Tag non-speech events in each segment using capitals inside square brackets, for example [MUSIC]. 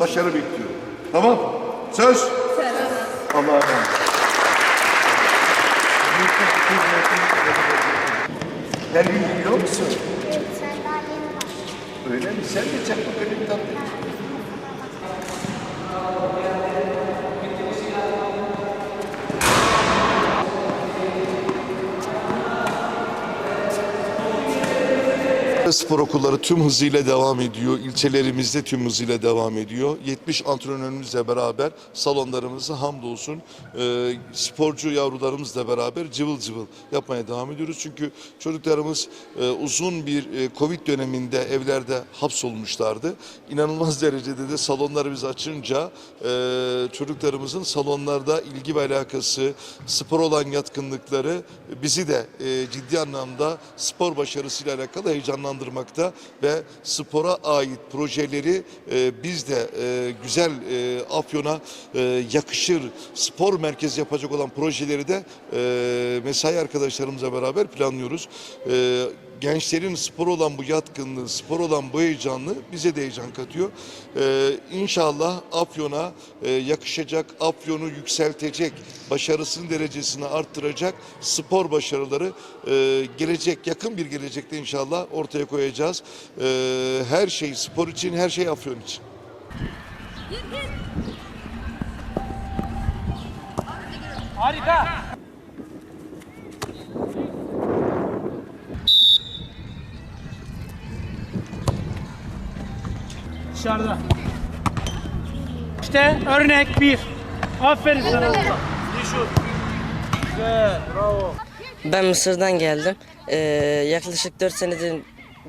başarı bekliyorum. Tamam? Söz? Söz. Allah'a emanet. Her gün gidiyor musun? Evet, sen daha yeni başladın. Öyle mi? Sen de çak bakalım tatlı. Spor okulları tüm hızıyla devam ediyor. İlçelerimizde tüm hızıyla devam ediyor. 70 antrenörümüzle beraber salonlarımızı hamdolsun e, sporcu yavrularımızla beraber cıvıl cıvıl yapmaya devam ediyoruz. Çünkü çocuklarımız e, uzun bir e, Covid döneminde evlerde hapsolmuşlardı. İnanılmaz [LAUGHS] derecede de salonları açınca e, çocuklarımızın salonlarda ilgi ve alakası, spor olan yatkınlıkları bizi de e, ciddi anlamda spor başarısıyla alakalı heyecanlandırmakta ve spora ait projeleri e, biz de e, güzel e, Afyon'a e, yakışır spor merkezi yapacak olan projeleri de e, mesai arkadaşlarımızla beraber planlıyoruz. E, gençlerin spor olan bu yatkınlığı, spor olan bu heyecanlı bize de heyecan katıyor. Ee, inşallah Afyon'a e, yakışacak, Afyon'u yükseltecek, başarısının derecesini arttıracak spor başarıları e, gelecek, yakın bir gelecekte inşallah ortaya koyacağız. Ee, her şey spor için, her şey Afyon için. Harika. Dışarıda. İşte örnek bir. Aferin sana. Ben Mısır'dan geldim. Ee, yaklaşık 4 senedir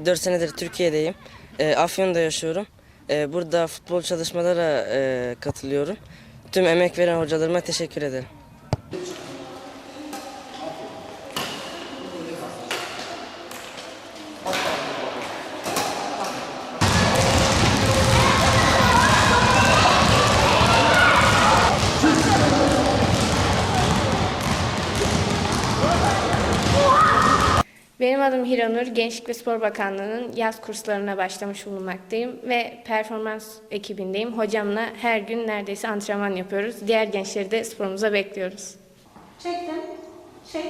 4 senedir Türkiye'deyim. Ee, Afyon'da yaşıyorum. Ee, burada futbol çalışmalara e, katılıyorum. Tüm emek veren hocalarıma teşekkür ederim. Benim adım Hiranur. Gençlik ve Spor Bakanlığı'nın yaz kurslarına başlamış bulunmaktayım ve performans ekibindeyim. Hocamla her gün neredeyse antrenman yapıyoruz. Diğer gençleri de sporumuza bekliyoruz. Çektim. Çek.